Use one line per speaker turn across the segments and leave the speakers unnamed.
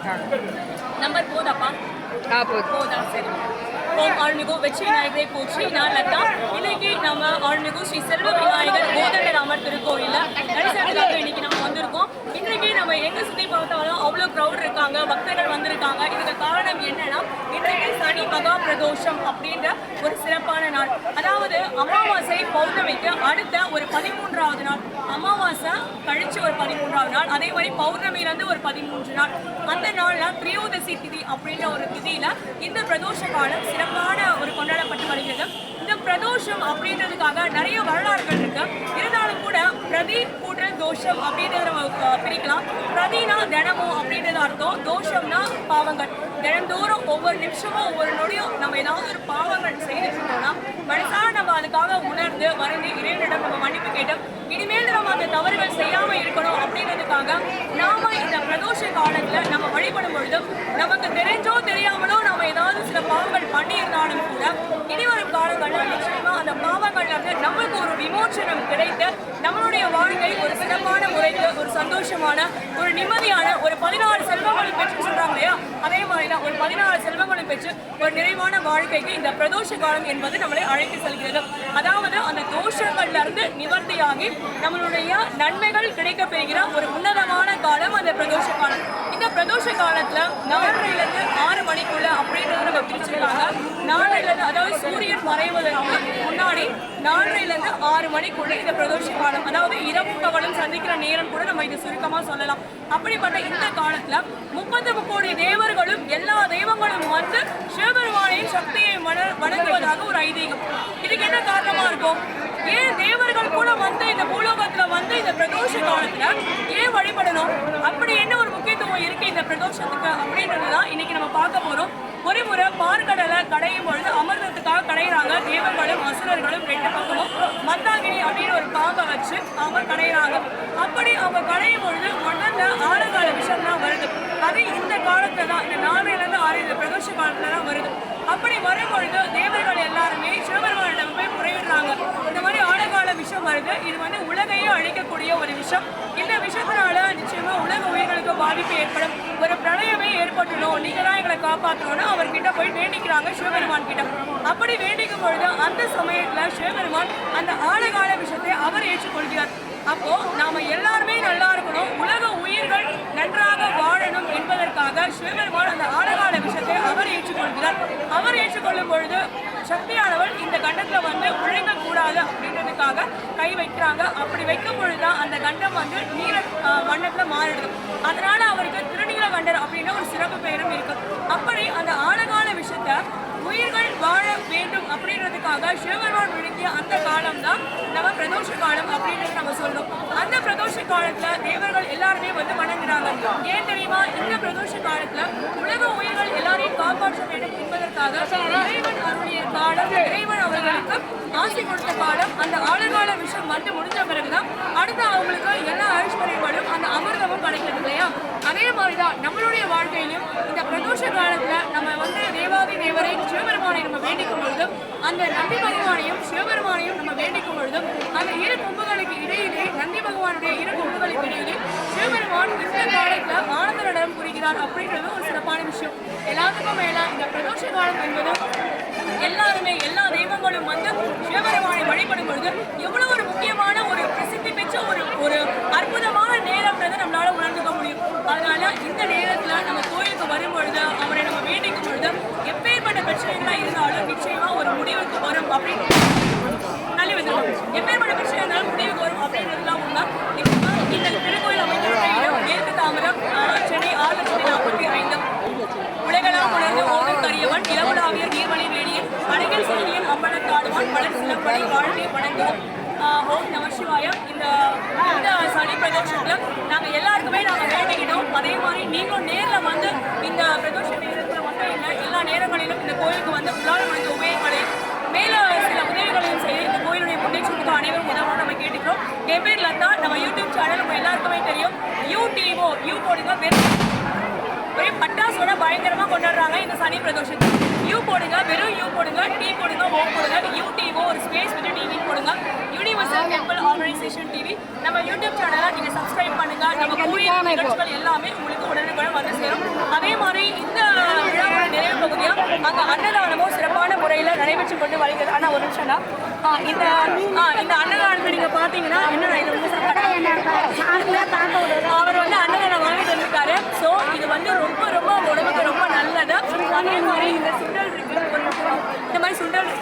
Number போதாப்பா
ஆ போதும்.
போதா சரி. ஓம் அருள்மிகு வெற்றி விநாயகரை போற்றி நான் லதா. இன்னைக்கு நம்ம அருள்மிகு ஸ்ரீ செல்வ விநாயகர் கோதண்டராமர் திருக்கோயில்ல. நடிசத்துக்காக இன்னைக்கு நம்ம வந்திருக்கோம் இன்றைக்கு நம்ம எங்க சுத்தி பார்த்தாலும் அவ்வளோ க்ரௌட் இருக்காங்க பக்தர்கள் வந்திருக்காங்க. இதுக்கு காரணம் என்னன்னா இன்றைக்கு சனி மகா பிரதோஷம் அப்படின்ற ஒரு சிறப்பான நாள். அதாவது அமாவாசை பௌர்ணமிக்கு அடுத்த ஒரு பதிமூன்றாவது நாள். அமாவாசை கழிச்சு ஒரு பதிமூன்றாவது நாள். அதே மாதிரி பௌர்ணமியிலேருந்து ஒரு பதிமூன்று நாள். அந்த நாள்ல திரியோதசி திதி அப்படின்ற ஒரு திதியில இந்த பிரதோஷ காலம் சிறப்பான ஒரு கொண்டாடப்பட்டு வருகிறது. இந்த பிரதோஷம் அப்படின்றதுக்காக நிறைய வரலாறுகள் இருக்கு. இருந்தாலும் கூட பிரதி தோஷம் அப்படின்றத நம்ம பிரிக்கலாம். பிரதினா தினமும் அப்படின்றது அர்த்தம். தோஷம்னா பாவங்கள். தினந்தோறும் ஒவ்வொரு நிமிஷமும் ஒவ்வொரு நொடியும் நம்ம ஏதாவது ஒரு பாவங்கள் செய்துட்டு இருக்கோம்னா மனசார நம்ம அதுக்காக உணர்ந்து வருந்தி இறைவனிடம் நம்ம மன்னிப்பு கேட்டோம். இனிமேல் நம்ம அந்த தவறுகள் செய்யாம இருக்கணும் அப்படின்றதுக்காக நாம இந்த பிரதோஷ காலத்தில் நம்ம வழிபடும் பொழுதும் நமக்கு தெரிஞ்சோ தெரியாமலோ நம்ம ஏதாவது சில பாவங்கள் பண்ணியிருந்தாலும் கூட இனி வரும் காலங்களில் நிச்சயமாக அந்த பாவங்கள்ல இருந்து நம்மளுக்கு ஒரு விமோச்சனம் கிடைத்து நம்மளுடைய வாழ்க்கை ஒரு சிறப்பான ஒரு சந்தோஷமான ஒரு நிம்மதியான ஒரு பதினாறு செல்வங்களை பெற்று சொல்றாங்க இல்லையா? அதே மாதிரி தான் ஒரு பதினாறு செல்வங்களை பெற்று ஒரு நிறைவான வாழ்க்கைக்கு இந்த பிரதோஷ காலம் என்பது நம்மளை அழைத்து செல்கிறது. அதாவது அந்த தோஷங்கள்லருந்து நிவர்த்தியாகி நம்மளுடைய நன்மைகள் கிடைக்க பெறுகிற ஒரு உன்னதமான காலம் அந்த பிரதோஷ காலம். இந்த பிரதோஷ காலத்துல நாலரைல இருந்து ஆறு மணிக்குள்ள அப்படின்றத நம்ம பிரிச்சிருக்காங்க. நாலரைல இருந்து அதாவது சூரியன் மறைவதற்கு முன்னாடி நாலரைல இருந்து ஆறு மணிக்குள்ள இந்த பிரதோஷ காலம் அதாவது இரவும் பகலும் சந்திக்கிற நேரம் கூட நம்ம இது சுருக்கமா சொல்லலாம். அப்படிப்பட்ட இந்த காலத்துல முப்பத்து முக்கோடி தேவர்களும் எல்லா தெய்வங்களும் வந்து சிவபெருமானின் சக்தியை வண- வணங்குவதாக ஒரு ஐதீகம் இதுக்கு என்ன காரணமா இருக்கும் ஏன் தேவர்கள் கூட வந்து இந்த பூலோகத்துல வந்து இந்த பிரதோஷ காலத்துல ஏன் வழிபடணும்? அப்படி என்ன ஒரு முக்கியத்துவம் இருக்கு இந்த பிரதோஷத்துக்கு அப்படின்றதுதான் இன்னைக்கு நம்ம பார்க்க போறோம். ஒரு முறை பார்க்கடலை கடையும் பொழுது அமிர்தத்துக்காக கடையிறாங்க. தேவர்களும் அசுரர்களும் ரெண்டு பக்கமும். மந்தாகினி அப்படின்னு ஒரு பாம்பை வச்சு அவங்க கடையிறாங்க. அப்படி அவங்க கடையும் பொழுது முதல்ல ஆறுகால விஷம் தான் வருது. அது இந்த காலத்துல தான் இந்த நாளையிலேருந்து ஆறு இந்த பிரதோஷ காலத்துல தான் வருது. அப்படி வரும் பொழுது தேவர்கள் எல்லாருமே சிவபெருமானிடம் போய் முறையிடுறாங்க இந்த மாதிரி ஆழகால விஷம் வருது இது வந்து உலகையே அழிக்கக்கூடிய ஒரு விஷயம். இந்த விஷயத்தினால நிச்சயமா உலக உயிர்களுக்கு பாதிப்பு ஏற்படும். ஒரு பிரளயமே ஏற்பட்டுடும். நீங்க தான் எங்களை காப்பாற்றணும்னு அவர்கிட்ட போய் வேண்டிக்கிறாங்க சிவபெருமான் கிட்ட. அப்படி வேண்டிக்கும் பொழுது அந்த சமயத்துல சிவபெருமான் அந்த ஆழகால விஷயத்தை அவர் ஏற்றுக்கொள்கிறார். அப்போ நாம எல்லாருமே நல்லா இருக்கணும். உலக உயிர்கள் நன்றாக வாழணும் என்பதற்காக சிவபெருமான் அந்த ஆழகால விஷயத்தை அவர் ஏற்றுக்கொள்கிறார். அவர் ஏற்றுக்கொள்ளும் பொழுது சக்தி கண்டத்தில் வந்து விழுங்கக்கூடாது அப்படின்றதுக்காக கை வைக்கிறாங்க. அப்படி வைக்கும் பொழுது அந்த கண்டம் வந்து நீல வண்ணத்தில் மாறிடுது. அதனால அவருக்கு திருநீல கண்டர் அப்படின்னு ஒரு சிறப்பு பெயரும் இருக்கு. அப்படி அந்த ஆழகால விஷயத்த உயிர்கள் வாழ வேண்டும் அப்படின்றதுக்காக சிவபெருமான் விழுங்கிய அந்த காலம் தான் நம்ம பிரதோஷ காலம் அப்படின்றது நம்ம சொல்றோம். அந்த பிரதோஷ காலத்துல தேவர்கள் எல்லாருமே வந்து வணங்குறாங்க. ஏன் தெரியுமா? இந்த பிரதோஷ காலத்துல உலக உயிர் காப்பாற்ற வேண்டும் என்பதற்காக இறைவன் அருளிய பாடம் இறைவன் அவர்களுக்கு ஆசை கொடுத்த பாடம் அந்த ஆளுகால விஷயம் வந்து முடிஞ்ச பிறகுதான் அடுத்து அவங்களுக்கு எல்லா ஐஸ்வர்யங்களும் அந்த அமிர்தமும் கிடைக்கிறது இல்லையா? அதே மாதிரிதான் நம்மளுடைய வாழ்க்கையிலும் இந்த பிரதோஷ காலத்துல நம்ம வந்து தேவாதி தேவரை சிவபெருமானை நம்ம வேண்டிக்கும் பொழுதும் அந்த நந்தி பகவானையும் சிவபெருமானையும் நம்ம வேண்டிக்கும் பொழுதும் அந்த இரு கொம்புகளுக்கு இடையிலே நந்தி பகவானுடைய இரு கொம்புகளுக்கு இடையிலே சிவபெருமான் இந்த காலத்துல ஆனந்த நடனம் புரிகிறார் அப்படின்றது ஒரு சிறப்பான விஷயம். எல்லாத்துக்கும் மேல காலம் என்பது எல்லாருமே எல்லா தெய்வங்களும் வந்து சிவபெருமானை வழிபடும் பொழுது எவ்வளவு ஒரு முக்கியமான ஒரு பிரசித்தி பெற்ற ஒரு ஒரு அற்புதமான நேரம்ன்றதை நம்மளால உணர்ந்துக்க முடியும் அதனால இந்த நேரத்துல நம்ம கோயிலுக்கு வரும் பொழுது அவரை நம்ம வேண்டிக்கும் பொழுது எப்பேற்பட்ட பிரச்சனைகளா இருந்தாலும் நிச்சயமா ஒரு முடிவுக்கு வரும் அப்படின்னு நல்லி வந்துடும் எப்பேற்பட்ட பிரச்சனை இருந்தாலும் முடிவுக்கு வரும் அப்படின்றதுலாம் உண்மை நிச்சயமா இந்த திருக்கோயில் அமைந்துள்ள இடம் மேற்கு தாமரம் ஆஹ், சென்னை ஆறு லட்சத்தி நாற்பத்தி ஐந்து உலகெல்லாம் உணர்ந்து ஓடும் கரியவன் இளவுலாவிய நீர்மலை வேணியன் அழகில் சூரியன் அம்பலத்தாடுவான் மலர் சிலப்படை வாழ்வை வணங்குவோம் ஓம் நம சிவாயம் இந்த இந்த சனி பிரதோஷத்தில் நாங்கள் எல்லாருக்குமே நாங்கள் வேண்டிக்கிட்டோம். அதே மாதிரி நீங்களும் நேரில் வந்து இந்த பிரதோஷ நேரத்தில் மட்டும் இல்லை எல்லா நேரங்களிலும் இந்த கோயிலுக்கு வந்து உங்களால் முடிந்த உபயோகங்களையும் மேல சில உதவிகளையும் செய்து இந்த கோயிலுடைய முன்னேற்றத்துக்கு அனைவரும் உதவும் நம்ம கேட்டுக்கிறோம். என் பேர் லதா. நம்ம யூடியூப் சேனல் நம்ம எல்லாருக்குமே தெரியும். யூடிஓ யூ போடுங்க வெறும் ஒரே பட்டாசோட பயங்கரமா கொண்டாடுறாங்க இந்த சனி பிரதோஷத்தை யூ போடுங்க வெறும் யூ போடுங்க டீ போடுங்க ஓ போடுங்க யூடிஓ ஒரு ஸ்பேஸ் விட்டு டிவி போடுங்க. யூனிவர்சல் டெம்பிள் ஆர்கனைசேஷன் டிவி நம்ம யூடியூப் சேனலை நீங்க சப்ஸ்கிரைப் பண்ணுங்க. நம்ம கூடிய நிகழ்ச்சிகள் எல்லாமே உங்களுக்கு உடனுக்குடன் வந்து சேரும். அதே மாதிரி இந்த விழாவோட நிறைவு பகுதியா அங்க அன்னதானமும் சிறப்பான முறையில் நடைபெற்று கொண்டு வருகிறது. ஆனா ஒரு நிமிஷம் தான் இந்த இந்த அன்னதானத்தை நீங்க பாத்தீங்கன்னா என்ன இது வந்து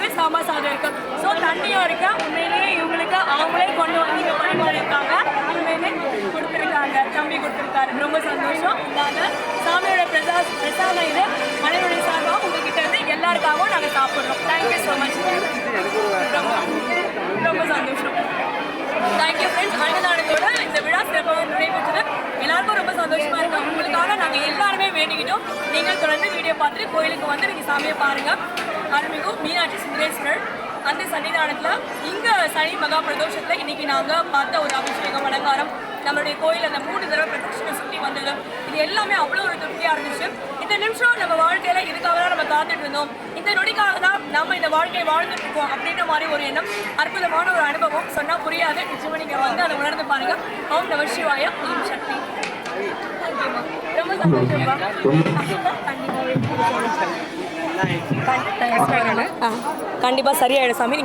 சுண்டல் சாம்பார் சாதம் இருக்கு. ஸோ தண்ணியும் இருக்கு உண்மையிலேயே இவங்களுக்கு அவங்களே கொண்டு வந்து இங்க பரிமாறியிருக்காங்க உண்மையிலே கொடுத்துருக்காங்க. தம்பி கொடுத்துருக்காரு. ரொம்ப சந்தோஷம். இந்தாங்க சாமியோட பிரசாத் பிரசாதம் இது. மனைவியுடைய சார்பாக உங்ககிட்ட இருந்து எல்லாருக்காகவும் நாங்கள் சாப்பிட்றோம். தேங்க்யூ ஸோ மச் ரொம்ப ரொம்ப சந்தோஷம். தேங்க்யூ ஃப்ரெண்ட்ஸ் அன்னதானத்தோட இந்த விழா சிறப்பாக நிறைவேற்றது எல்லாருக்கும் ரொம்ப சந்தோஷமா இருக்கு. உங்களுக்காக நாங்கள் எல்லாருமே வேண்டிக்கிட்டோம். நீங்கள் தொடர்ந்து வீடியோ பார்த்துட்டு கோயிலுக்கு வந்து நீங்கள் சாமியை பாருங்க. அருள்மிகு மீனாட்சி சுந்தரேஸ்வரர். அந்த சன்னிதானத்தில் இங்கே சனி மகா பிரதோஷத்தில் இன்னைக்கு நாங்கள் பார்த்த ஒரு அபிஷேகம் அலங்காரம். நம்மளுடைய கோயில் அந்த மூணு தடவை பிரதட்சணை சுற்றி வந்தது. இது எல்லாமே அவ்வளோ ஒரு திருப்தியாக இருந்துச்சு. இந்த நிமிஷம் நம்ம வாழ்க்கையில இதுக்காக தான் நம்ம காத்துட்டு இருந்தோம். இந்த நொடிக்காக தான் நம்ம இந்த வாழ்க்கையை வாழ்ந்துட்டு இருக்கோம் அப்படின்ற மாதிரி ஒரு எண்ணம் அற்புதமான ஒரு அனுபவம். சொன்னா புரியாது. நிச்சயமா நீங்க வந்து அதை உணர்ந்து பாருங்க. ஓம் நம சிவாய. ஓம் சக்தி. கண்டிப்பாக சரியாயிடும் சாமி.